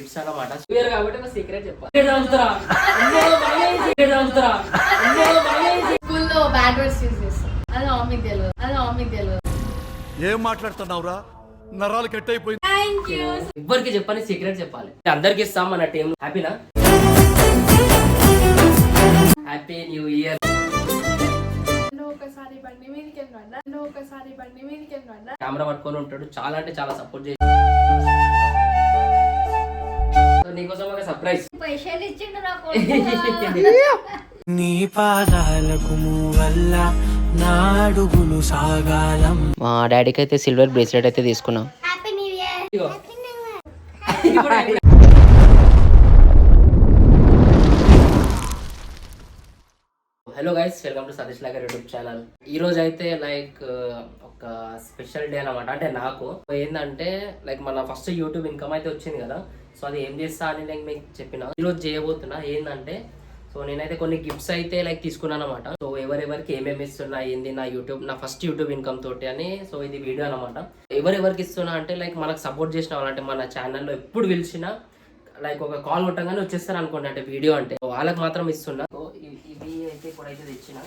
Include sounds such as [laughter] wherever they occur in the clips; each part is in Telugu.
గిఫ్ట్స్ అన్నమాట క్లియర్ కాబట్టి ఒక సీక్రెట్ చెప్పాలి. ఇక్కడ చదువుతారా అమ్మో, మనమే ఇక్కడ చదువుతారా అమ్మో, మనమే స్కూల్లో బ్యాడ్ వర్డ్స్ యూజ్ చేస్తాం అది మమ్మీకి తెలియదు. అది మమ్మీకి తెలియదు. ఏం మాట్లాడుతున్నావురా? నరాలు కట్ అయిపోయింది థ్యాంక్ యూ ఎవ్వరికి చెప్పని సీక్రెట్ చెప్పాలి. అందరికి ఇస్తాం మన టీం హ్యాపీనా హ్యాపీ న్యూ ఇయర్ నువ్వు ఒకసారి బండి మీదకి వెళ్ళినా నువ్వు ఒకసారి బండి మీదకి వెళ్ళినా కెమెరా పట్టుకొని ఉంటాడు. చాలా అంటే చాలా సపోర్ట్ చేసి నీకోసం ఒక సర్ప్రైజ్ పైసలు ఇచ్చిండు నా [laughs] పాదాలకు వల్ల నా అడుగులు సాగాలం మా డాడీకి అయితే సిల్వర్ బ్రేస్లెట్ అయితే తీసుకున్నాం happy new year. Hello guys welcome to Satish Nagar YouTube channel ఈ రోజు అయితే లైక్ ఒక స్పెషల్ డే అనమాట అంటే నాకు ఏంటంటే లైక్ మన ఫస్ట్ యూట్యూబ్ ఇన్కమ్ అయితే వచ్చింది కదా. సో అది ఏం చేస్తా అని నేను మీకు చెప్పిన. ఈరోజు రోజు చేయబోతున్నా ఏంటంటే సో నేనైతే కొన్ని గిఫ్ట్స్ అయితే లైక్ తీసుకున్నాను అనమాట సో ఎవరెవరికి ఏమేమి ఇస్తున్నా ఏంది నా యూట్యూబ్ నా ఫస్ట్ యూట్యూబ్ ఇన్కమ్ తోటి అని సో ఇది వీడియో అనమాట ఎవరెవరికి ఇస్తున్నా అంటే లైక్ మనకు సపోర్ట్ చేసిన వాళ్ళంటే మన ఛానల్లో ఎప్పుడు పిలిచినా లైక్ ఒక కాల్ కొట్టగానే వచ్చేస్తారు అనుకోండి అంటే వీడియో అంటే. వాళ్ళకి మాత్రం ఇస్తున్నా. సో ఇవి అయితే ఇప్పుడైతే తెచ్చిన.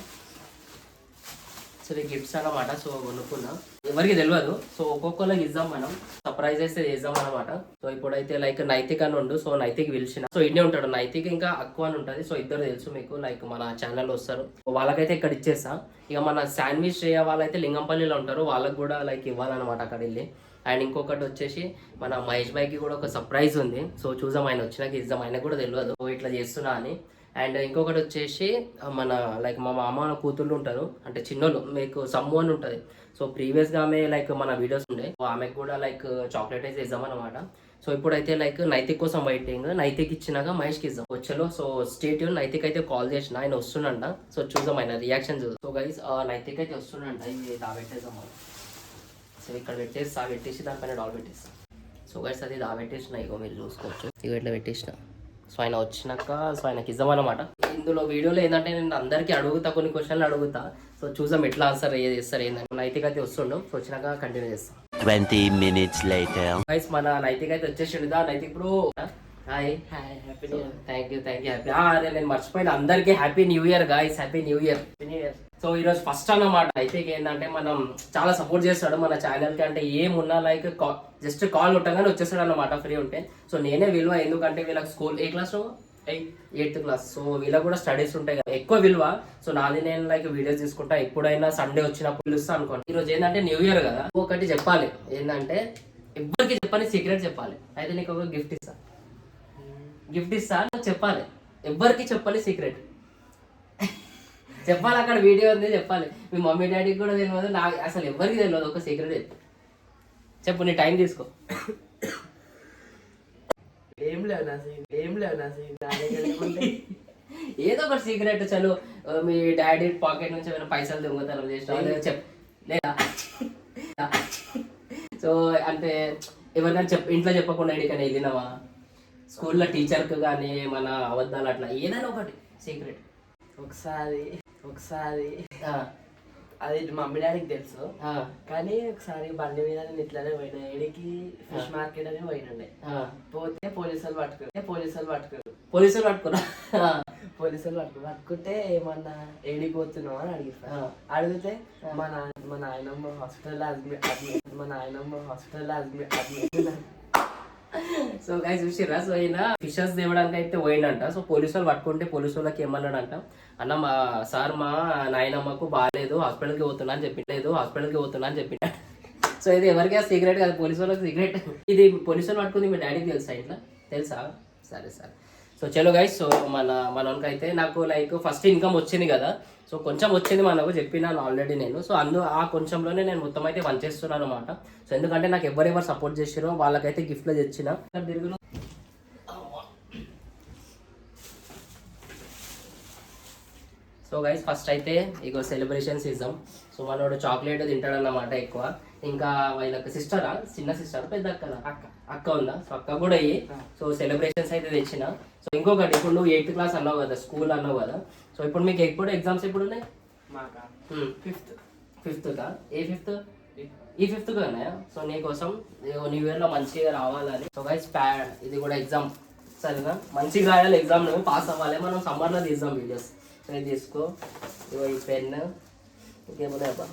సో ఇది గిఫ్ట్స్ అనమాట సో కొనుక్కున్నా. ఎవరికి తెలియదు సో ఒక్కొక్కరికి ఇద్దాం మనం. సర్ప్రైజ్ అయితే చేద్దాం అనమాట సో ఇప్పుడైతే లైక్ నైతిక్ అని ఉండు. సో నైతిక్ పిలిచిన. సో ఇన్నే ఉంటాడు. నైతిక్ ఇంకా అక్కువ అని ఉంటుంది. సో ఇద్దరు తెలుసు మీకు లైక్ మన ఛానల్ వస్తారు. వాళ్ళకైతే ఇక్కడ ఇచ్చేస్తా. ఇక మన శాండ్విచ్ చేయ వాళ్ళైతే లింగంపల్లిలో ఉంటారు. వాళ్ళకి కూడా లైక్ ఇవ్వాలన్నమాట అక్కడ వెళ్ళి. అండ్ ఇంకొకటి వచ్చేసి మన మహేష్ భాయ్కి కూడా ఒక సర్ప్రైజ్ ఉంది. సో చూసాం ఆయన వచ్చినాక ఇద్దాం. ఆయన కూడా తెలియదు ఓ ఇట్లా చేస్తున్నా అని. అండ్ ఇంకొకటి వచ్చేసి మన లైక్ మా మామ కూతుళ్ళు ఉంటారు. అంటే చిన్నోళ్ళు మీకు సమ్ము అని ఉంటుంది సో ప్రీవియస్గా ఆమె లైక్ మన వీడియోస్ ఉండే. ఆమెకు కూడా లైక్ చాక్లెట్ అయితే ఇద్దాం అనమాట సో ఇప్పుడైతే లైక్ నైతిక్ కోసం వెయిటింగ్ నైతిక్ ఇచ్చినాక మహేష్కి ఇద్దాం. వచ్చేలో సో స్టేట్ నైతిక్ అయితే కాల్ చేసిన. ఆయన వస్తుండంట. సో చూద్దాం ఆయన రియాక్షన్ చూద్దాం. సో గైస్ నైతిక్ అయితే వస్తుండంట. ఇది దాబెట్టేద్దాం మనం సో ఇక్కడ పెట్టేసి ఆ పెట్టేసి దానిపైన డాల్ పెట్టేస్తాం. సో గైస్ అది దా పెట్టేసిన. ఇగో మీరు చూసుకోవచ్చు. ఇక ఇట్లా పెట్టేసిన. సో ఆయన వచ్చినాక సో ఆయనకి ఇద్దామన్నమాట ఇందులో వీడియోలో ఏంటంటే నేను అందరికీ అడుగుతా కొన్ని క్వశ్చన్లు అడుగుతా. సో చూసాం ఎట్లా ఆన్సర్ ఏ చేస్తారు ఏంటంటే నైతిక అయితే వస్తుండు. సో వచ్చినాక కంటిన్యూ చేస్తాం. 20 minutes later. గైస్ మన నైతిక అయితే వచ్చేసిండు. నైతిక్ ఇప్పుడు hi hi happy new year thank you thank you happy అదే నేను మర్చిపోయిన. అందరికీ happy new year guys happy new year new year so ఈ రోజు ఫస్ట్ అన్నమాట. అయితే ఏంటంటే మనం చాలా సపోర్ట్ చేస్తాడు మన ఛానల్కి. అంటే ఏమున్నా లైక్ జస్ట్ కాల్ కొట్టగానే వచ్చేస్తాడు అన్నమాట ఫ్రీ ఉంటే. సో నేనే విలువ. ఎందుకంటే వీళ్ళకి స్కూల్ ఏ క్లాస్ ఎయిత్ క్లాస్ సో వీళ్ళకి కూడా స్టడీస్ ఉంటాయి కదా. ఎక్కువ విలువ. సో నాది నేను లైక్ వీడియోస్ తీసుకుంటా. ఎప్పుడైనా సండే వచ్చినప్పుడు పిలుస్తా అనుకోండి. ఈ రోజు ఏంటంటే న్యూ ఇయర్ కదా. ఒకటి చెప్పాలి. ఏంటంటే ఎవరికి చెప్పని సీక్రెట్ చెప్పాలి. అయితే నీకు ఒక గిఫ్ట్ ఇస్తా. గిఫ్ట్ ఇస్తా నువ్వు చెప్పాలి. ఎవ్వరికి చెప్పాలి సీక్రెట్. చెప్పాలి అక్కడ వీడియో ఉంది చెప్పాలి. మీ మమ్మీ డాడీకి కూడా తెలియదు నాకు అసలు ఎవరికి తెలియదు ఒక సీక్రెట్. చెప్పు నీ టైం తీసుకో. ఏం లేవు నా ఏం లేవు నా నా? ఏదో ఒకటి సీక్రెట్ చలు మీ డాడీ పాకెట్ నుంచి ఏమైనా పైసలు దొంగతనం చేసిన చెప్ లేదా? సో అంటే ఎవరికైనా చెప్ ఇంట్లో చెప్పకుండా ఎక్కడికైనా వెళ్ళినావా? స్కూల్లో టీచర్కి కానీ మన అబద్ధాలు అట్లా ఏదైనా ఒకటి సీక్రెట్ ఒకసారి ఒకసారి. అది మమ్మీ డాడీకి తెలుసు. కానీ ఒకసారి బండి మీద నేను ఇట్లానే పోయినా. ఏడికి ఫిష్ మార్కెట్ అని పోయినండే. పోతే పోలీసులు పట్టుకున్నారు. పోలీసులు పట్టుకున్నారు? పోలీసులు పట్టుకున్నా. పోలీసులు పట్టుకున్నారు. పట్టుకుంటే ఏమన్నా ఏడికి పోతున్నావు అని అడిగిస్తారు ఆ. అడిగితే మా నాన్న మా నాయనమ్మ హాస్పిటల్ అడ్మిట్ అడ్మిట్ మా నాయనమ్మ hospital admit admit [laughs] so guys చూసిరా సో ఆయన ఫిషెస్ తేవడానికి అయితే పోయిండంట. సో పోలీసు వాళ్ళు పట్టుకుంటే పోలీసు వాళ్ళకి ఏమన్నాడంట? అన్న మా సార్ మా నాయనమ్మకు బాగాలేదు హాస్పిటల్కి పోతున్నా అని చెప్పిలేదు హాస్పిటల్కి పోతున్నా అని చెప్పి సో ఇది ఎవరికి సీక్రెట్ కాదు పోలీసు వాళ్ళకి సీక్రెట్ ఇది పోలీసు వాళ్ళు పట్టుకుంది మీ డాడీకి తెలుసా? ఇట్లా? తెలుసా? సరే సరే. సో చలో గైస్ సో మన మనకి అయితే నాకు లైక్ ఫస్ట్ ఇన్కమ్ వచ్చింది కదా. సో కొంచెం వచ్చింది మనకు చెప్పినాను ఆల్రెడీ నేను. సో అందు ఆ కొంచెంలోనే నేను మొత్తం అయితే వంచేస్తున్నాను అనమాట సో ఎందుకంటే నాకు ఎవరెవరు సపోర్ట్ చేసిరో వాళ్ళకైతే గిఫ్ట్లు తెచ్చిన. తిరుగును సో గైస్ ఫస్ట్ అయితే ఇక సెలబ్రేషన్స్ ఇద్దాం సో మనోడు చాక్లెట్ తింటాడన్నమాట ఎక్కువ. ఇంకా వీళ్ళకి సిస్టరా చిన్న సిస్టర్ పెద్ద అక్కనా అక్క. అక్క ఉందా? సో అక్క కూడా అయ్యి. సో సెలబ్రేషన్స్ అయితే తెచ్చిన. సో ఇంకొకటి ఇప్పుడు నువ్వు ఎయిత్ క్లాస్ అన్నావు కదా స్కూల్ అన్నావు కదా సో ఇప్పుడు మీకు ఎప్పుడు ఎగ్జామ్స్ ఎప్పుడు ఉన్నాయి? ఫిఫ్త్ ఫిఫ్త్కా ఏ ఫిఫ్త్ ఈ ఫిఫ్త్ ఉన్నాయా సో నీకోసం న్యూ ఇయర్లో మంచిగా రావాలని. సో గైస్ ప్యాడ్ ఇది కూడా ఎగ్జామ్ సరేనా? మంచిగా రాయాలి ఎగ్జామ్ నువ్వు పాస్ అవ్వాలి. మనం సమ్మర్లో తీద్దాం వీడియోస్ సో ఇది తీసుకో ఈ పెన్ ఇంకేమున్నాయి అబ్బా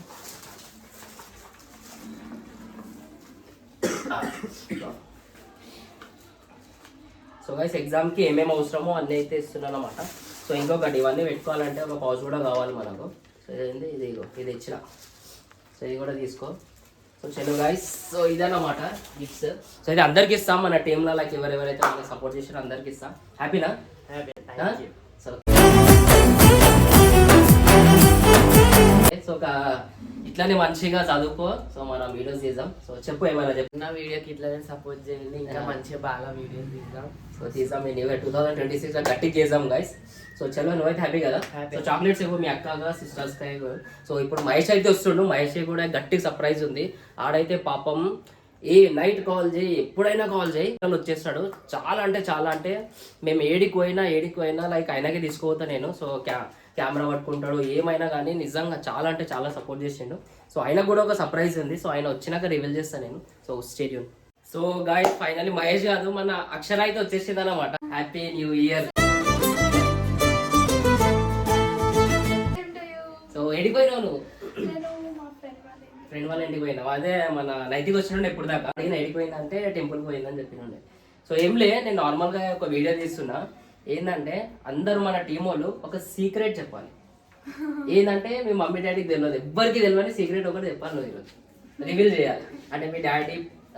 సో గైస్ ఎగ్జామ్కి ఏమేమి అవసరమో అన్నీ అయితే ఇస్తున్నాను అనమాట సో ఇంకొకటి ఇవన్నీ పెట్టుకోవాలంటే ఒక పౌచ్ కూడా కావాలి మనకు. సో ఇదేంటి ఇది ఇది ఇచ్చిన. సో ఇది కూడా తీసుకో. సో చలో గైస్ సో ఇదన్నమాట గిఫ్ట్స్ సో ఇది అందరికి ఇస్తాం మన టీంలో లైక్ ఎవరెవరైతే మనకి సపోర్ట్ చేసారో అందరికి ఇస్తాం. హ్యాపీనా సో సో ఒక ఇట్లానే మంచిగా చదువుకో. సో మనం వీడియోస్ తీద్దాం సో చెప్పు ఏమైనా చెప్పు. నా వీడియోకి ఇట్లానే సపోర్ట్ చేయండి. ఇంకా మంచిగా బాగా వీడియోస్ తీద్దాం. సో తీసాం new year two thousand twenty six గట్టిగా చేసాం గైస్ సో చలో నువ్వైతే హ్యాపీ కదా. సో చాక్లెట్స్ ఇవ్వు మీ అక్కగా సిస్టర్స్ సో ఇప్పుడు మహేష్ అయితే వస్తుండు. మహేష్ కూడా గట్టి సర్ప్రైజ్ ఉంది. ఆడైతే పాపం ఏ నైట్ కాల్ చేయి ఎప్పుడైనా కాల్ చేయి వాళ్ళు వచ్చేస్తాడు. చాలా అంటే చాలా అంటే మేము ఏడికి పోయినా ఏడికి పోయినా లైక్ ఆయనకే తీసుకుపోతా నేను. సో క్యా కెమెరా పట్టుకుంటాడు ఏమైనా కానీ నిజంగా చాలా అంటే చాలా సపోర్ట్ చేసిండు. సో ఆయనకు కూడా ఒక సర్ప్రైజ్ ఉంది. సో ఆయన వచ్చినాక రివీల్ చేస్తాను నేను. So stadium so guys finally Mahesh కాదు మన అక్షర అయితే వచ్చేసింది అనమాట హ్యాపీ న్యూ ఇయర్ సో ఎడిపోయినావు నువ్వు? ఫ్రెండ్ వాళ్ళు ఇంటికి ఫ్రెండ్ వాళ్ళ ఇంటికి పోయినావు? అదే మన నైతికి వచ్చినండే ఎప్పుడు దాకా? అడిగిన ఎడిపోయిందంటే టెంపుల్కి పోయిందని చెప్పినండే. సో ఏం లే నేను నార్మల్గా ఒక వీడియో తీస్తున్నా. ఏంటంటే అందరూ మన టీం వాళ్ళు ఒక సీక్రెట్ చెప్పాలి. ఏంటంటే మీ మమ్మీ డాడీకి తెలియదు ఎవ్వరికి తెలియని సీక్రెట్ ఒకటి చెప్పాలి నువ్వు ఈరోజు. రివీల్ చేయాలి. అంటే మీ డాడీ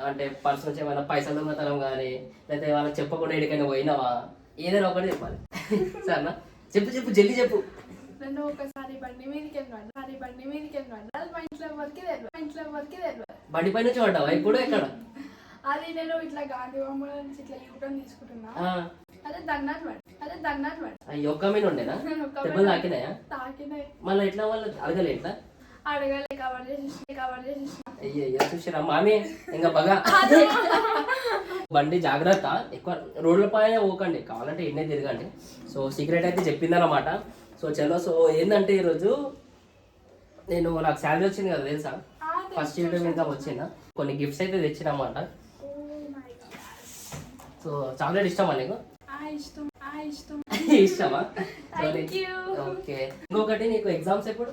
అంటే పర్సన్స్ ఏమైనా పైసలు దొంగతనం కానీ లేకపోతే వాళ్ళకి చెప్పకుండా ఎక్కడికైనా పోయినావా? ఏదైనా ఒకటి చెప్పాలి. సరేనా? చెప్పు చెప్పు జల్దీ చెప్పు. నేను ఒకసారి బండి మీదకి ఒకసారి బండి మీదకి మా ఇంట్లో ఎవరికి తెలియదు మా ఇంట్లో ఎవరికి తెలియదు బండి పై నుంచి పడ్డావా? ఇప్పుడు ఎక్కడ? అది నేను ఇట్లా గాంధీ బొమ్మ నుంచి ఇట్లా యూటర్న్ తీసుకుంటున్నా. అదే పడి అదే పడి. అయ్యి ఒక్క మీద ఉండేనా? [laughs] దెబ్బలు తాకినాయా? తాకినాయి. మళ్ళీ ఎట్లా వాళ్ళు అడగలే ఎట్లా? అడగలే కవర్ చేసి కవర్ చేసి అయ్యో చూసిరా మామి ఇంకా బాగా [laughs] బండి జాగ్రత్త ఎక్కువ రోడ్ల పైన పోకండి కావాలంటే ఎన్నే తిరగండి. సో సీక్రెట్ అయితే చెప్పిందన్నమాట. సో చలో సో ఏంటంటే ఈరోజు నేను నాకు శాలరీ వచ్చింది కదా తెలుసా? ఫస్ట్ యూట్యూబ్ ఇంకా వచ్చిందా కొన్ని గిఫ్ట్స్ అయితే తెచ్చినమాట. సో చాక్లెట్ ఇష్టమా నీకు? ఇష్టం. ఇష్టం. [laughs] ఇష్టమా. ఓకే. ఇంకొకటి నీకు ఎగ్జామ్స్ ఎప్పుడు?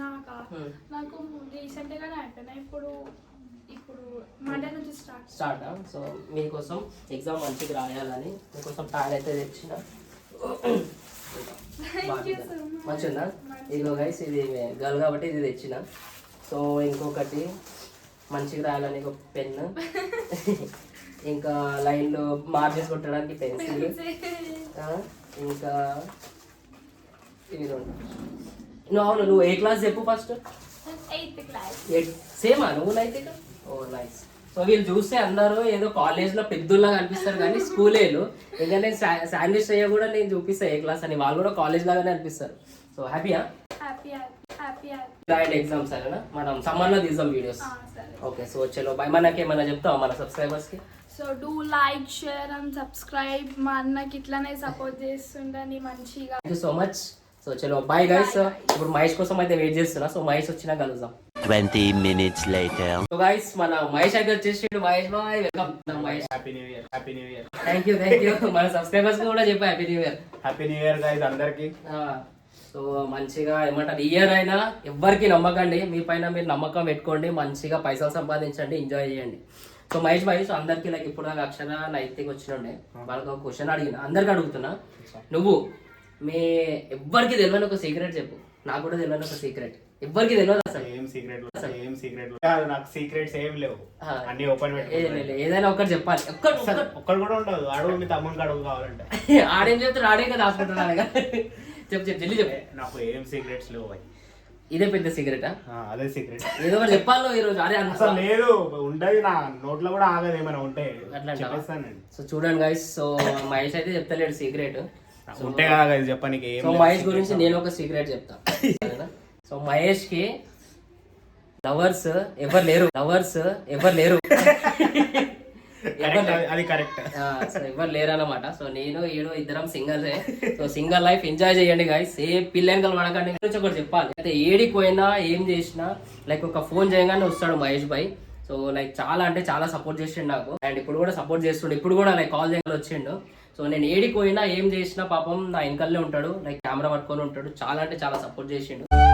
నాకా? Hmm. నాకు రీసెంట్ గానే అయిపోయినాయి ఇప్పుడు ఇప్పుడు మండే నుంచి స్టార్ట్ స్టార్ట్ సో మీకోసం ఎగ్జామ్ మంచిగా రాయాలని మీకోసం ప్యాడ్ అయితే తెచ్చిన. మంచిగా ఇదిగో గైస్ ఇది గర్ల్ కాబట్టి ఇది తెచ్చిన. సో ఇంకొకటి మంచిగా రాయాలని ఒక పెన్ [laughs] ఇంకా లైన్లో మార్జిన్స్ కొట్టడానికి పెన్సిల్. [laughs] ఇంకా ఇవి నువ్వు అవును నువ్వు ఏ క్లాస్ చెప్పు ఫస్ట్? సేమా నువ్వు నైతే ఓ నైస్. సో వీళ్ళు చూస్తే అందరూ ఏదో కాలేజ్లో పెద్దోళ్ళగా కనిపిస్తారు కానీ స్కూలేలు ఇంకా నేను శాండ్విచ్ అయ్యా కూడా నేను చూపిస్తా ఏ క్లాస్ అని. వాళ్ళు కూడా కాలేజ్ లాగానే అనిపిస్తారు. సో హ్యాపీయా హ్యాపీ హ్యాపీ హ్యాపీ రాయండి ఎగ్జామ్ సరేనా? మనం సమ్మర్లో తీద్దాం వీడియోస్. సరే. ఓకే సో చలో బాయ్ మనకి ఏమైనా చెప్తావా మన సబ్స్క్రైబర్స్కి so do like share and subscribe మా అన్నకి ఇట్లానే సపోర్ట్ చేస్తుండని మంచిగా. Thank you so much so చలో బాయ్ గైస్ ఇప్పుడు మహేష్ కోసం అయితే వెయిట్ చేస్తున్నా. సో మహేష్ వచ్చినా కలుద్దాం. 20 minutes later. సో గైస్ మన మహేష్ అయితే వచ్చేసి Mahesh bye welcome Mahesh happy new year happy new year thank you thank you మన సబ్స్క్రైబర్స్ కూడా చెప్పా happy new year happy new year guys అందరికి. సో మంచిగా ఏమంటారు ఇయర్ అయినా ఎవ్వరికి నమ్మకండి. మీ పైన మీరు నమ్మకం పెట్టుకోండి మంచిగా పైసలు సంపాదించండి ఎంజాయ్ చేయండి. సో మహేష్ భాయ్ సో అందరికి లైక్ ఇప్పుడు నాకు అక్షర నైతికి వచ్చినుండే. వాళ్ళకి ఒక క్వశ్చన్ అడిగిన. అందరికి అడుగుతున్నా. నువ్వు మీ ఎవ్వరికి తెలియని ఒక సీక్రెట్ చెప్పు. నాకు కూడా తెలియని ఒక సీక్రెట్ ఎవ్వరికి తెలియదు అసలు. ఏం సీక్రెట్ ఏం సీక్రెట్ నాకు సీక్రెట్స్ ఏం లేవు. అన్ని ఓపెన్ ఏదైనా ఒకటి చెప్పాలి. ఒక్కటి ఒక్కడు కూడా ఉండదు. అడుగు మీ తమ్మునికి అడుగు కావాలంటే. [laughs] ఆడేం చెప్తాడు? ఆడే కదా హాస్పిటల్ చెప్పు చెప్పు జల్లి చెప్పు. నాకు ఏం సీక్రెట్స్ లేవు. ఇదే పెద్ద సీక్రెటా ఆ, అదే సీక్రెట్ ఏదో ఒకటి చెప్పాలి ఈరోజు అరే అంత అసలు లేదు ఉండదు నా నోట్లో కూడా ఆగదు ఏమైనా ఉంటే. అట్లా సో చూడండి గైస్ సో మహేష్ అయితే చెప్తలేడు సీక్రెట్ ఉంటే కదా సో మహేష్. గురించి నేను ఒక సీక్రెట్ చెప్తా? సో మహేష్కి లవర్స్ ఎవరు లేరు. లవర్స్ ఎవరు లేరు. [laughs] అది- కరెక్ట్ సో ఎవరు లేరన్నమాట. సో నేను ఈడు ఇద్దరం సింగల్సే. సో సింగల్ లైఫ్ ఎంజాయ్ చేయండి గాయస్ ఏ పిల్లలు పడకండి. గురించి ఒకటి చెప్పాలి. అయితే ఏడికి పోయినా ఏం చేసినా లైక్ ఒక ఫోన్ చేయగానే వస్తాడు మహేష్ భాయ్. సో లైక్ చాలా అంటే చాలా సపోర్ట్ చేసిండు నాకు. అండ్ ఇప్పుడు కూడా సపోర్ట్ చేస్తుండు. ఇప్పుడు కూడా లైక్ కాల్ చేయగానే వచ్చిండు. సో నేను ఏడికి పోయినా ఏం చేసినా పాపం నా వెనకల్లే ఉంటాడు. లైక్ కెమెరా పట్టుకొని ఉంటాడు. చాలా అంటే చాలా సపోర్ట్ చేసిండు.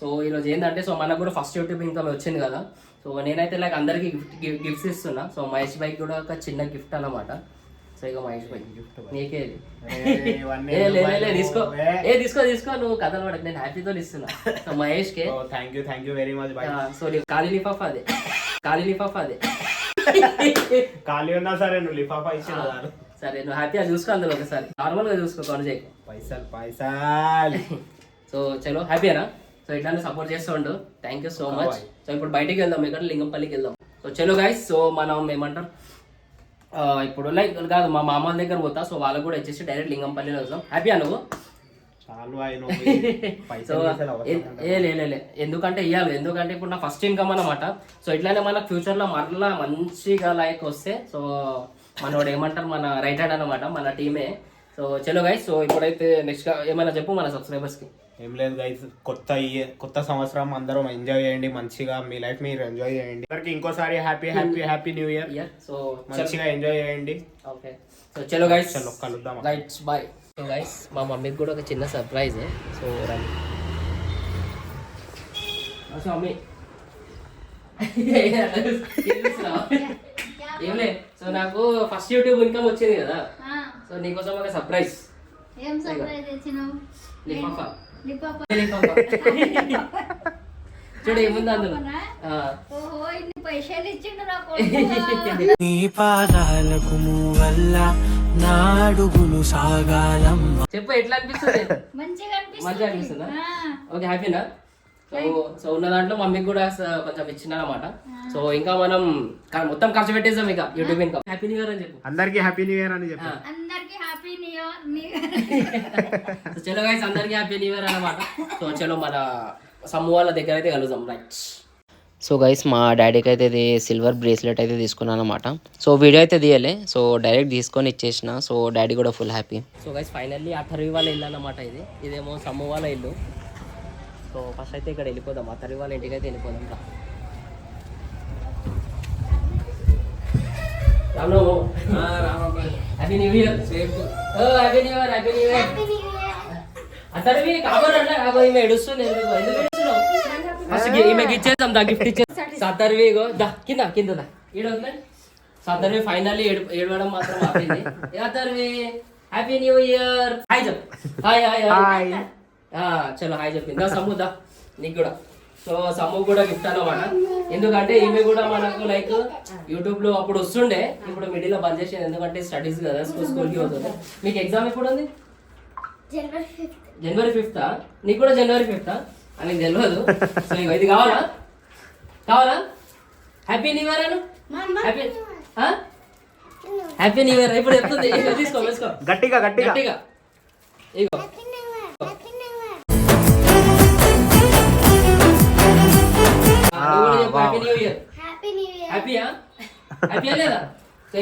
సో ఈరోజు ఏంటంటే సో మనకు కూడా ఫస్ట్ యూట్యూబ్ ఇన్కమ్ వచ్చింది కదా. సో నేనైతే లైక్ అందరికి గిఫ్ట్ గిఫ్ట్స్ ఇస్తున్నా. సో మహేష్ భాయ్ కూడా ఒక చిన్న గిఫ్ట్ అన్నమాట. సో ఇక మహేష్ భాయ్ గిఫ్ట్ నీకే తీసుకో. ఏ. తీసుకో తీసుకో నువ్వు కథలు పడకు. నేను హ్యాపీతో ఇస్తున్నా. So Mahesh K. Thank you thank you very much so ఖాళీ లిఫాఫ్ అదే. ఖాళీ లిఫాఫ్ అదే. ఖాళీ ఉన్నా సరే నువ్వు లిఫాఫా ఇచ్చిన. సరే నువ్వు హ్యాపీగా చూసుకో అందులో ఒకసారి. నార్మల్గా చూసుకో కొను చేయి పైసలు పైసలు. [laughs] సో చలో హ్యాపీనా సో ఇట్లానే సపోర్ట్ చేస్తూ ఉండు thank you so much so ఇప్పుడు బయటికి వెళ్దాం ఇక్కడ లింగంపల్లికి వెళ్దాం. సో చలో గైస్ సో మనం ఏమంటారు? ఇప్పుడు లైక్ కాదు మా మామ వాళ్ళ దగ్గర పోతా సో వాళ్ళకు కూడా వచ్చేసి డైరెక్ట్ లింగంపల్లిలో వస్తాం నువ్వు? చాలు ఆయన [laughs] సో పైసలు గీసలు అవసరం ఉండదు. ఏ లే లే, లే. ఎందుకంటే ఇవ్వాలి ఎందుకంటే ఇప్పుడు నా ఫస్ట్ ఇన్కమ్ అన్నమాట. సో ఇట్లానే మనకు ఫ్యూచర్లో మరలా మంచిగా లైక్ వస్తే సో మనోడు ఏమంటారు? మన రైట్ హ్యాండ్ అనమాట మన టీమే సో చలో గైస్ సో ఇప్పుడైతే నెక్స్ట్ ఏమైనా చెప్పు మన సబ్స్క్రైబర్స్కి ఏం లేదు గైస్ కొత్త కొత్త సంవత్సరం అందరం ఎంజాయ్ చేయండి మంచిగా మీ లైఫ్ మీరు ఎంజాయ్ చేయండి. అందరికి ఇంకోసారి happy happy happy new year year so మంచిగా ఎంజాయ్ చేయండి. ఓకే సో చలో గైస్ చలో కలుద్దాం రైట్స్ బాయ్ సో గైస్ మా మమ్మీకి కూడా ఒక చిన్న సర్ప్రైజ్ సో రండి. సో మమ్మీ ఏం లే. సో నాకు ఫస్ట్ యూట్యూబ్ ఇన్కమ్ వచ్చింది కదా. ఆ, సో నీకోసం ఒక సర్ప్రైజ్ ఏం సర్ప్రైజ్ లిఫాఫా [laughs] చూడు ఏముంది అందులో? ఆ. ఓహో ఇన్ని పైసలు ఇచ్చిండు నా కొడుకు నీ పాదాలకు మూవల్ల నా అడుగులు సాగాలమ్మ చెప్పు ఎట్లా అనిపిస్తుంది [laughs] మంచిగా అనిపిస్తుంది ఓకే హ్యాపీనా? సో సో ఉన్న దాంట్లో మమ్మీకి కూడా కొంచెం ఇచ్చిన అనమాట సో ఇంకా మనం మొత్తం ఖర్చు పెట్టేసాం ఇక YouTube income. Happy new year అని చెప్పు. అందరికి హ్యాపీ న్యూ ఇయర్ అని చెప్పి హ్యాపీ న్యూ ఇయర్ చలో గైస్ అందరికీ హ్యాపీ న్యూ ఇయర్ అనమాట సో చలో మన సమూహాల వాళ్ళ దగ్గర అయితే కలుద్దాం. రైట్ సో గైస్ మా డాడీకి అయితే ఇది సిల్వర్ బ్రేస్లెట్ అయితే తీసుకున్నాను అనమాట సో వీడియో అయితే తీయలే. సో డైరెక్ట్ తీసుకొని ఇచ్చేసిన. సో డాడీ కూడా full happy so guys finally Atharvi వాళ్ళ ఇల్లు అనమాట ఇది. ఇదేమో సమ్ము వాళ్ళ ఇల్లు. సో ఫస్ట్ అయితే ఇక్కడ వెళ్ళిపోదాం. అథర్వి వాళ్ళ ఇంటికి అయితే వెళ్ళిపోదాం రా. Ramu happy new year happy new year happy new year అతనివి కాబోరు అంటే కాబో ఈమె ఏడుస్తుంది ఎందుకు? ఎందుకు ఏడుస్తున్నావు? ఫస్ట్ ఈమెకి ఇచ్చేద్దాం దా గిఫ్ట్ ఇచ్చేద్దాం. సతర్వి ఇగో దా కింద కింద దా. ఈడ వదిలే సతర్వి ఫైనల్లీ ఏడవడం మాత్రం ఆపింది. Atharvi happy new year hi చెప్ హాయ్ హాయ్ హాయ్ చలో హాయ్ చెప్పింది దా సమ్ము దా నీకు కూడా. సో సమ్ము కూడా గిఫ్ట్ అన్నమాట. ఎందుకంటే ఈమె కూడా మనకు లైక్ యూట్యూబ్లో అప్పుడు వస్తుండే ఇప్పుడు మిడిల్లో బంద్ చేసేది. ఎందుకంటే స్టడీస్ కదా స్కూల్ స్కూల్కి పోతుంది మీకు ఎగ్జామ్ ఎప్పుడు ఉంది? జనవరి ఫిఫ్త్ నీకు కూడా జనవరి ఫిఫ్త్ నీకు తెలియదు సో ఇది కావాలా? కావాలా? హ్యాపీ న్యూ ఇయర్ అను? హ్యాపీ హ్యాపీ న్యూ ఇయర్ ఇప్పుడు చెప్తుంది ఇగో తీసుకో తీసుకో. గట్టిగా గట్టిగా. గట్టిగా. ఇగో. Happy new year happy new year హ్యాపీయా హ్యాపీయా లేదా?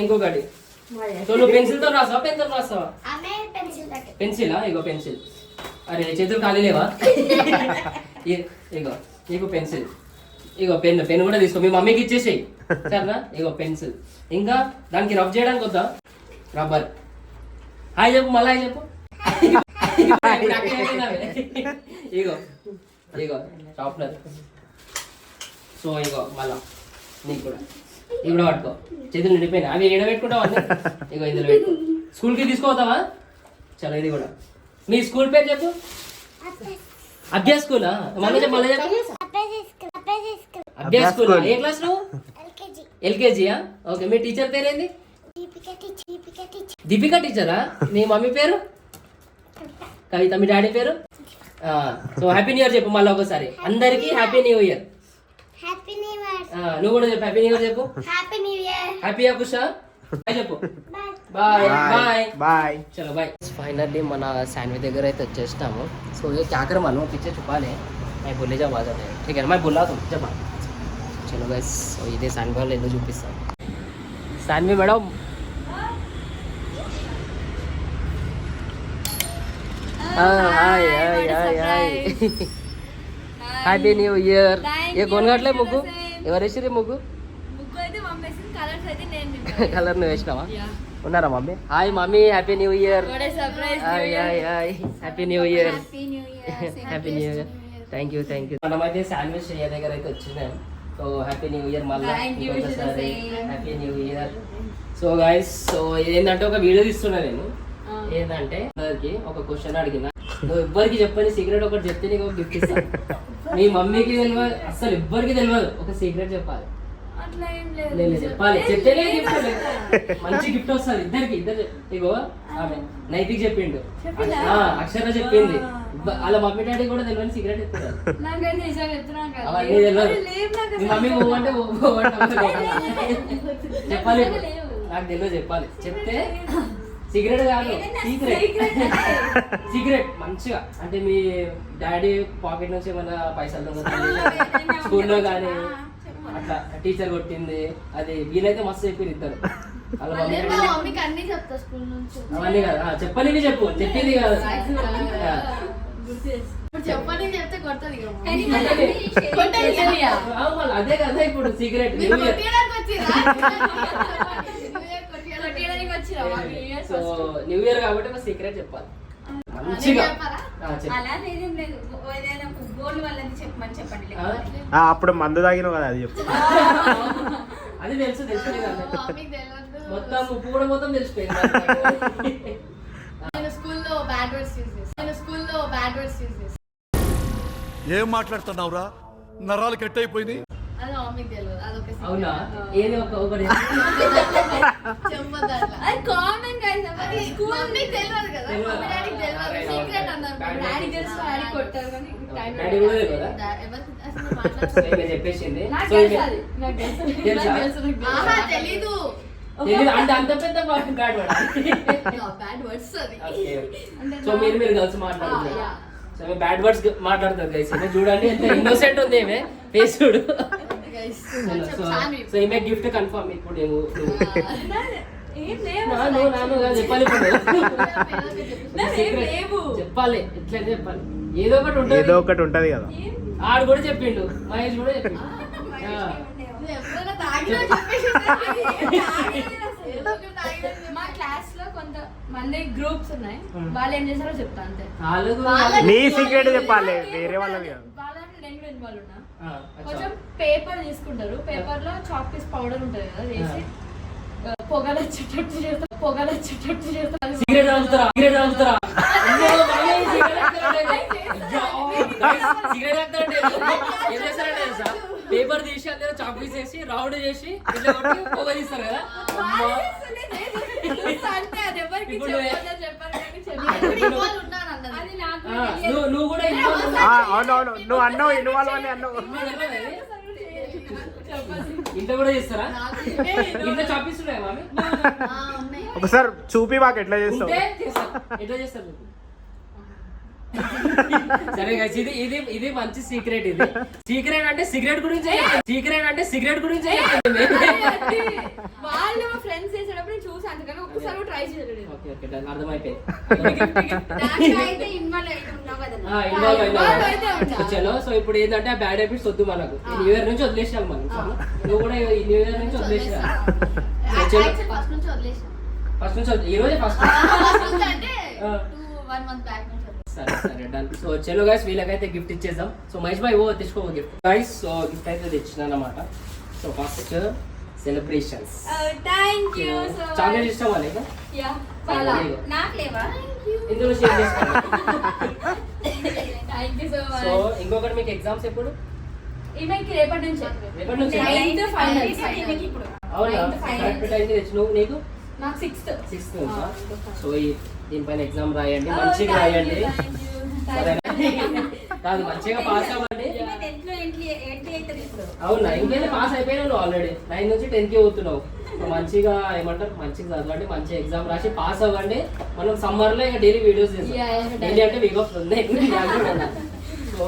ఇంకొకటి. సో నువ్వు పెన్సిల్తో రాస్తావా పెన్తో రాస్తావా? ఆమె పెన్సిల్ ఇగో పెన్సిల్. అరే చేతులు ఖాళీ లేవా? ఇగో నీకు పెన్సిల్. ఇగో పెన్ పెన్ కూడా తీసుకో. మీ మమ్మీకి ఇచ్చేసేయి. సరేనా? ఇగో పెన్సిల్. ఇంకా దానికి రబ్ చేయడానికి వద్దా? రబ్బర్. హాయ్ చెప్పు మళ్ళీ హాయ్ చెప్పు. ఇగో ఇగో షాప్నర్ సో ఇగో మళ్ళా నీకు కూడా. ఇవి కూడా పట్టుకో. చేతులు నిండిపోయినా అవి ఏడ పెట్టుకుంటావా అన్నీ? ఇగో ఇందులో పెట్టుకో స్కూల్కి తీసుకోవద్దావా చలో ఇది కూడా. మీ స్కూల్ పేరు చెప్పు? అభ్యాస్ స్కూలా? మళ్ళీ చెప్పు మళ్ళీ చెప్పు. అభ్యాస్ స్కూల్? ఏ క్లాస్ నువ్వు? ఎల్కేజీయా? ఓకే మీ టీచర్ పేరు ఏంది దీపిక టీచరా? మీ మమ్మీ పేరు? కవిత. మీ డాడీ పేరు? సో హ్యాపీ న్యూ ఇయర్ చెప్పు మళ్ళీ ఒకసారి. అందరికీ happy new year. Happy new year నువ్వు కూడా చెప్పు హ్యాపీ న్యూ ఇయర్ చెప్పు happy new year happy Kusha bye చెప్పు బాయ్ బాయ్ బాయ్ బాయ్ चलो भाई फाइनली మన శాండ్విచ్ దగ్గర అయితే వచ్చేసినాము సో ये क्या कर मालूम पीछे छुपा ले मैं बोले जा आवाज आ ठीक है मैं बोला तुम जब చలో గైస్ సో ఇదే సాన్వి వాళ్ళు ఎందుకు చూపిస్తాను Saanvi madam hi hi hi hi happy new year ఏ కొనగట్లే ముగ్గు? ఎవరు వేసిర్రు ఈ ముగ్గు? కలర్ నువ్వు వేసినావా? ఉన్నారా mummy? Hi mummy. Happy new year happy new year happy new year thank you thank you మనమైతే శాండ్విచ్ ఏ దగ్గర అయితే వచ్చినాం. సో హ్యాపీ న్యూ ఇయర్ మళ్ళీ. Happy new year so guys so ఏంటంటే ఒక వీడియో తీస్తున్నా నేను. ఏంటంటే ఒక క్వశ్చన్ అడిగిన. నువ్వు ఎవ్వరికి చెప్పని సీక్రెట్ ఒకటి చెప్తే నీకు ఒక గిఫ్ట్ ఇస్తాను మీ మమ్మీకి తెలియదు అసలు ఎవ్వరికి తెలియదు ఒక సీక్రెట్ చెప్పాలి లేదు చెప్పాలి చెప్తేనే గిఫ్ట్ మంచి గిఫ్ట్ వస్తుంది ఇద్దరికి ఇద్దరు ఇగో ఆమె నైతిక్ చెప్పిండు అక్షర చెప్పింది వాళ్ళ మమ్మీ డాడీ కూడా తెలియని సీక్రెట్ కదా అవన్నీ తెలియదు మీ. మమ్మీ పోవంటే చెప్పాలి. నాకు తెలియదు చెప్పాలి చెప్తే సిగరెట్ కాదు సీక్రెట్. సీక్రెట్ [laughs] మంచిగా. అంటే మీ డాడీ పాకెట్ నుంచి ఏమైనా పైసలు స్కూల్లో కానీ చెప్పు. అట్లా టీచర్ కొట్టింది అది వీలైతే మస్తు చెప్పారు ఇద్దరు. వాళ్ళ మమ్మీ మా డాడీ మమ్మీకి అన్ని చెప్తా స్కూల్ నుంచి. అవన్నీ కాదు. చెప్పు. చెప్పింది కాదు. చెప్పని చెప్తే కొట్టేది అదే కదా ఇప్పుడు సీక్రెట్ [laughs] సో. న్యూ ఇయర్ కాబట్టి ఒక సీక్రెట్ చెప్పాలి. మంచిగా. అప్పుడు మందు తాగినావు కదా అది చెప్పు. [laughs] అది తెలుసు. మొత్తం ఉప్పు కూడా మొత్తం తెలిసిపోయింది నేను స్కూల్లో బ్యాడ్ వర్డ్స్ యూజ్ చేస్తాను నేను స్కూల్లో బ్యాడ్ వర్డ్స్ యూజ్ చేస్తాను ఏం మాట్లాడుతున్నావురా? నరాలు కట్ అయిపోయింది. అవునా? ఏది ఒక. [laughs] [laughs] అది కామన్ గైస్ అది మమ్మీకి తెలియదు కదా. మమ్మీ డాడీకి తెలియదు సీక్రెట్ అన్నారు. డాడీ తెలుసు డాడీ కొట్టారు కానీ డాడీ కూడా తెలియదా డా- ఎవరికి అసలు [laughs] సో మాట్లాడుతున్నారు ఈమె చెప్పేసింది. నాకు సో తెలుసు ఈమె- అది. నాకు తెలుసు. [laughs] తెలుసా? నాకు తెలుసు, నాకు తెలుసు. ఆహా తెలీదు. తెలీదు. అంటే అంత పెద్ద బ్యాడ్ వర్డ్ బ్యాడ్ వర్డ్స్ అది. అంటే సో మీరు మీరు కలిసి ఆ, మాట్లాడుతున్నారు yeah. సో ఈమె బ్యాడ్ వర్డ్స్ మాట్లాడుతుంది గైస్ ఈమె చూడండి ఎంత ఇన్నోసెంట్ ఉంది ఫేస్ చూడు. [laughs] సో ఈమె గిఫ్ట్ కన్ఫర్మ్ ఇప్పుడు. [laughs] చెప్పాలి చెప్పాలి ఎట్లా చెప్పాలి. ఏదో ఒకటి ఉంటుంది. ఏదో ఒకటి ఉంటది కదా. ఆడు కూడా చెప్పిండు మహేష్ కూడా చెప్పిండు. మా క్లాస్లో కొంత మంది గ్రూప్స్ ఉన్నాయి. వాళ్ళు ఏం చేస్తారో చెప్తా అంతే. నీ సీక్రెట్ చెప్పాలి వేరే వాళ్ళది కాదు. వాళ్ళని నేను కూడా ఇన్వాల్వ్ ఉన్నా. కొంచెం పేపర్ తీసుకుంటారు. పేపర్లో చాక్ పీస్ పౌడర్ ఉంటుంది కదా వేసి పొగలు వచ్చేటట్టు చేస్తారు పొగలు వచ్చేటట్టు చేస్తారు సిగరెట్ తాగుతారా? సిగరెట్ తాగుతారా? అమ్మో, మళ్ళీ సిగరెట్ తాగుతారంటే. అయ్యో, guys, సిగరెట్ తాగుతారంటే ఏం చేస్తారంటే తెలుసా? పేపర్ తీసి అందులో చాక్ పీస్ వేసి రౌండ్ చేసి ఇట్లా కొట్టి పొగ తీస్తారు కదా. అమ్మా. అంటే అది ఎవరికి ఇప్పుడు నువ్వే- నువ్వు కూడా. అవునవును. నువ్వు అన్నావు ఇన్వాల్వ్ అని అన్నావు? ఇంట్లో కూడా చేస్తారా? ఆ, ఉన్నాయి. ఒకసారి చూపి మాకు ఎట్లా చేస్తావు. ఎట్లా చేస్తారు? సరే guys, ఇది ఇది ఇది మంచి సీక్రెట్ ఇది సీక్రెట్ అంటే సిగరెట్ గురించి సీక్రెట్ అంటే సిగరెట్ గురించి వాళ్ళు మా ఫ్రెండ్స్ చేసేటప్పుడు చూసాను అందుకని ఒక్కసారి ట్రై చేయలేదు ఓకే ఓకే done. అర్థమైపోయింది అయితే ఇన్వాల్వ్ ఉన్నావు కదా చలో సో ఇప్పుడు ఏంటంటే ఆ బ్యాడ్ హ్యాబిట్స్ వద్దు మనకు న్యూ ఇయర్ నుంచి వదిలేసాం మనం నువ్వు కూడా ఈ న్యూ ఇయర్ నుంచి వదిలేసా Actually, నుంచి వదిలేసిన. ఫస్ట్ నుంచి ఈ రోజే ఫస్ట్ అంటే వన్ మంత్ బ్యాక్ నుంచి సరే సరే డన్. సో చలో గైస్ వీళ్ళకైతే గిఫ్ట్ ఇచ్చేద్దాం. సో మహేష్ భాయ్ ఓ తెచ్చుకో గిఫ్ట్ గైస్ సో గిఫ్ట్ అయితే తెచ్చిన అనమాట so first celebrations thank you so chocolate. నాకు? లేవా? ఇందులో షేర్ చేసుకోండి సో ఇంకొకటి మీకు ఎగ్జామ్స్ ఎప్పుడు? రేపటి నుంచి. రేపటి నుంచి? అవునా. కరెక్ట్ టైంకి తెచ్చినావు నీకు? నాకు సిక్స్త్ సిక్స్త్ సో ఈ దీనిపైన ఎగ్జామ్ రాయండి. మంచిగా రాయండి. కాదు మంచిగా పాస్ అవ్వండి. అవునా? ఇంకేదో పాస్ అయిపోయినావు నువ్వు ఆల్రెడీ నైన్ నుంచి టెన్త్కి పోతున్నావు. [laughs] మంచిగా ఏమంటారు? మంచిగా చదవండి మంచి ఎగ్జామ్ రాసి పాస్ అవ్వండి. మనం సమ్మర్లో ఇంకా డైలీ వీడియోస్ చేస్తాం. డైలీ అంటే వీక్ ఆఫ్ ఉంది సో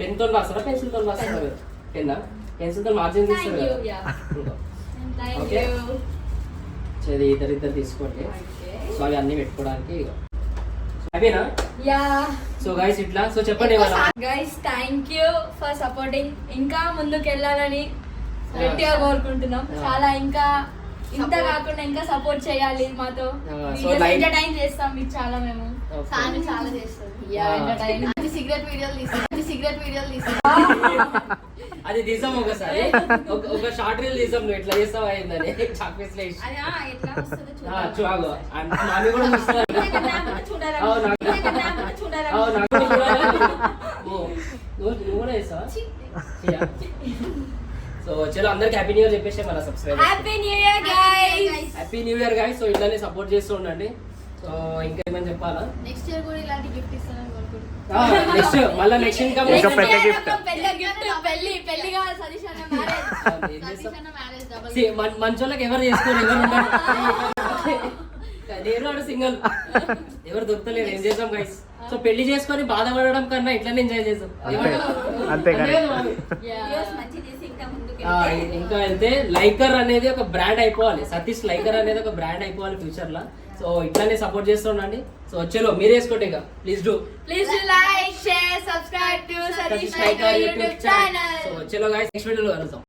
పెన్తో రాస్తారా? పెన్సిల్తో రాస్తారా? పెన్నా పెన్సిల్తో మార్జిన్ తీస్తారు కదా. యా [laughs] ఇది ఇద్దరు ఇద్దరు తీసుకోండి. సో అవి అన్ని పెట్టుకోవడానికి అవేనా యా. సో గైస్ ఇట్లా. సో చెప్పండి guys thank you for supporting ఇంకా ముందుకు వెళ్ళాలని గట్టిగా కోరుకుంటున్నాం. చాలా ఇంకా ఇంత కాకుండా ఇంకా సపోర్ట్ చేయాలి మాతో. ఎంటర్టైన్ చేస్తాం మీకు చాలా మేము. చాలా చేస్తుంది. యా. ఎంటర్టైన్ అది సిగరెట్ వీడియోలు అది సిగరెట్ వీడియోలు తీస్తుంది అది తీసాం ఒకసారి. ఒక- షార్ట్ రీల్ తీసాం నువ్వు ఎట్లా చేస్తావు అయిందని చాక్లెట్స్లో. అది చూడాలి. మామి కూడా నువ్వు కూడా? సో చలో అందరికి హ్యాపీ న్యూ ఇయర్ చెప్పేసి మన subscribe happy new year guys happy new year guys so ఇట్లానే సపోర్ట్ చేస్తూ ఉండండి. సో ఇంకా ఏమైనా చెప్పాలా? నెక్స్ట్ ఇయర్ కూడా ఇలాంటి గిఫ్ట్ కోరుకుంటున్నాను నెక్స్ట్ మళ్ళీ నెక్స్ట్ ఇన్కమ్ ఇంకా పెద్ద గిఫ్ట్ పెళ్ళి పెళ్ళి కావాలి సతీష్ అన్న మ్యారేజ్ మంచోళ్ళకి ఎవరు చేసుకోరు ఎవరు ఉండరు. [laughs] నేను వాడు సింగల్? ఎవరు దొరకలేదు ఏం చేద్దాం గైస్ సో పెళ్ళి చేసుకొని బాధపడడం కన్నా ఇట్లానే ఎంజాయ్ చేద్దాం. అంతే ఇంకా అయితే లైకర్ అనేది ఒక బ్రాండ్ అయిపోవాలి. సతీష్ లైకర్ అనేది ఒక బ్రాండ్ అయిపోవాలి ఫ్యూచర్లో. సో ఇట్లానే సపోర్ట్ చేస్తుండండి. సో చలో మీరు వేసుకోండి ఇక. Please do please do like share subscribe to Satish like YouTube channel channel so చలో గైస్ నెక్స్ట్ వీడియోలో కలుద్దాం.